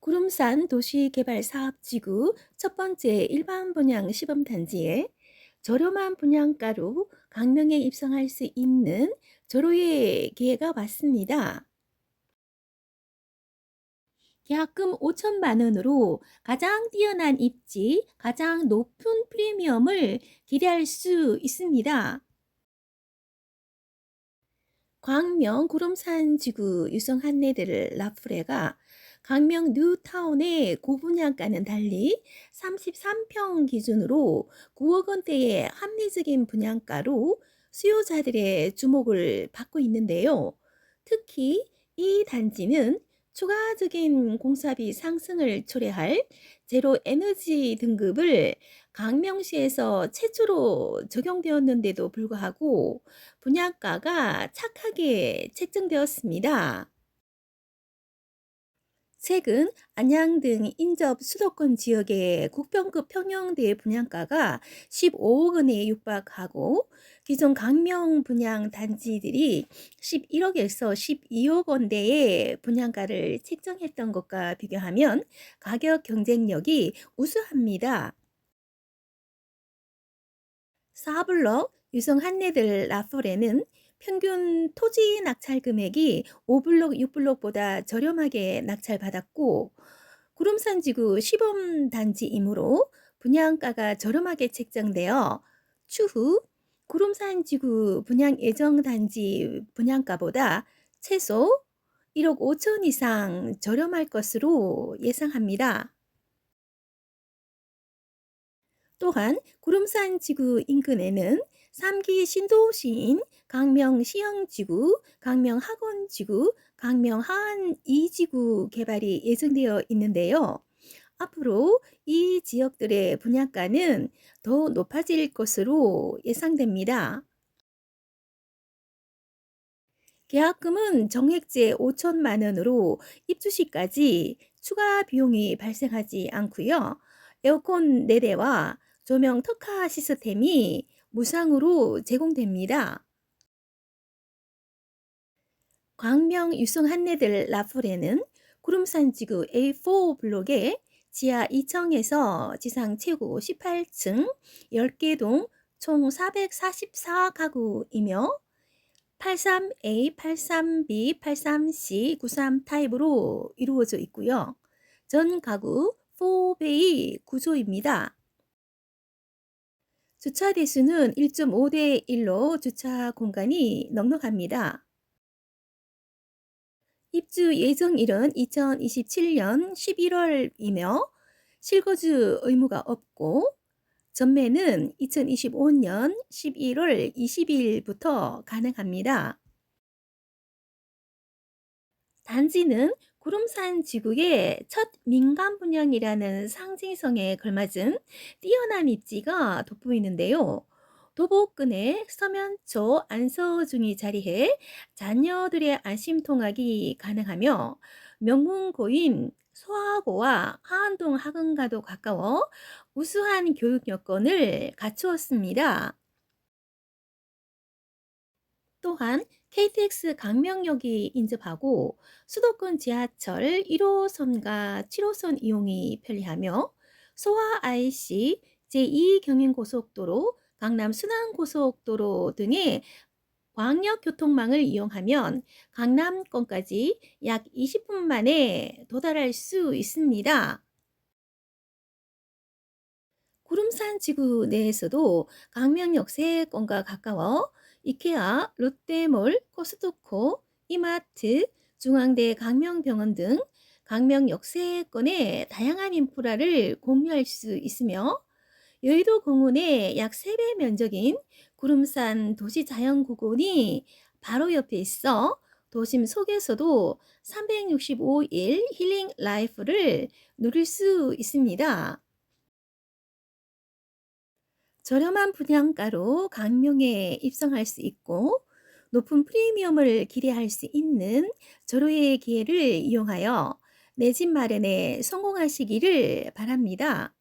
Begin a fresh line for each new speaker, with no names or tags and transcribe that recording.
구름산 도시개발사업지구 첫 번째 일반 분양 시범단지에 저렴한 분양가로 강명에 입성할 수 있는 절호의 기회가 왔습니다. 계약금 5천만 원으로 가장 뛰어난 입지, 가장 높은 프리미엄을 기대할 수 있습니다. 광명 구름산 지구 유성 한내들 라프레가 강명 뉴타운의 고분양가는 달리 33평 기준으로 9억 원대의 합리적인 분양가로 수요자들의 주목을 받고 있는데요. 특히 이 단지는 추가적인 공사비 상승을 초래할 제로 에너지 등급을 강명시에서 최초로 적용되었는데도 불구하고 분양가가 착하게 책정되었습니다. 최근 안양 등 인접 수도권 지역의 국병급 평형대 분양가가 15억 원에 육박하고 기존 강명 분양 단지들이 11억에서 12억 원대의 분양가를 책정했던 것과 비교하면 가격 경쟁력이 우수합니다. 4블럭 유성 한내들 라플에는 평균 토지 낙찰 금액이 5블록, 6블록보다 저렴하게 낙찰받았고 구름산 지구 시범 단지이므로 분양가가 저렴하게 책정되어 추후 구름산 지구 분양 예정 단지 분양가보다 최소 1억 5천 이상 저렴할 것으로 예상합니다. 또한 구름산 지구 인근에는 3기 신도시인 강명 시형지구, 강명 학원지구, 강명 하안 2지구 개발이 예정되어 있는데요. 앞으로 이 지역들의 분양가는 더 높아질 것으로 예상됩니다. 계약금은 정액제 5천만 원으로 입주 시까지 추가 비용이 발생하지 않고요. 에어컨 4대와 조명 특화 시스템이 무상으로 제공됩니다. 광명 유성 한내들 라풀에는 구름산 지구 A4 블록에 지하 2층에서 지상 최고 18층 10개 동 총 444가구이며 83A, 83B, 83C, 93 타입으로 이루어져 있고요. 전 가구 4베이 구조입니다. 주차 대수는 1.5대 1로 주차 공간이 넉넉합니다. 입주 예정일은 2027년 11월이며 실거주 의무가 없고 전매는 2025년 11월 20일부터 가능합니다. 단지는 구름산 지구의 첫 민간 분양이라는 상징성에 걸맞은 뛰어난 입지가 돋보이는데요. 도보끈에 서면초 안서중이 자리해 자녀들의 안심 통학이 가능하며 명문 고인 소하고와 하안동 학원과도 가까워 우수한 교육 여건을 갖추었습니다. 또한 KTX 강명역이 인접하고 수도권 지하철 1호선과 7호선 이용이 편리하며 소화 IC 제2경인고속도로 강남 순환고속도로 등의 광역 교통망을 이용하면 강남권까지 약 20분 만에 도달할 수 있습니다. 구름산 지구 내에서도 강명역 세권과 가까워 이케아, 롯데몰, 코스트코, 이마트, 중앙대 강명병원 등 강명 역세권의 다양한 인프라를 공유할 수 있으며 여의도 공원의 약 3배 면적인 구름산 도시자연구원이 바로 옆에 있어 도심 속에서도 365일 힐링 라이프를 누릴 수 있습니다. 저렴한 분양가로 강명에 입성할 수 있고 높은 프리미엄을 기대할 수 있는 절호의 기회를 이용하여 내 집 마련에 성공하시기를 바랍니다.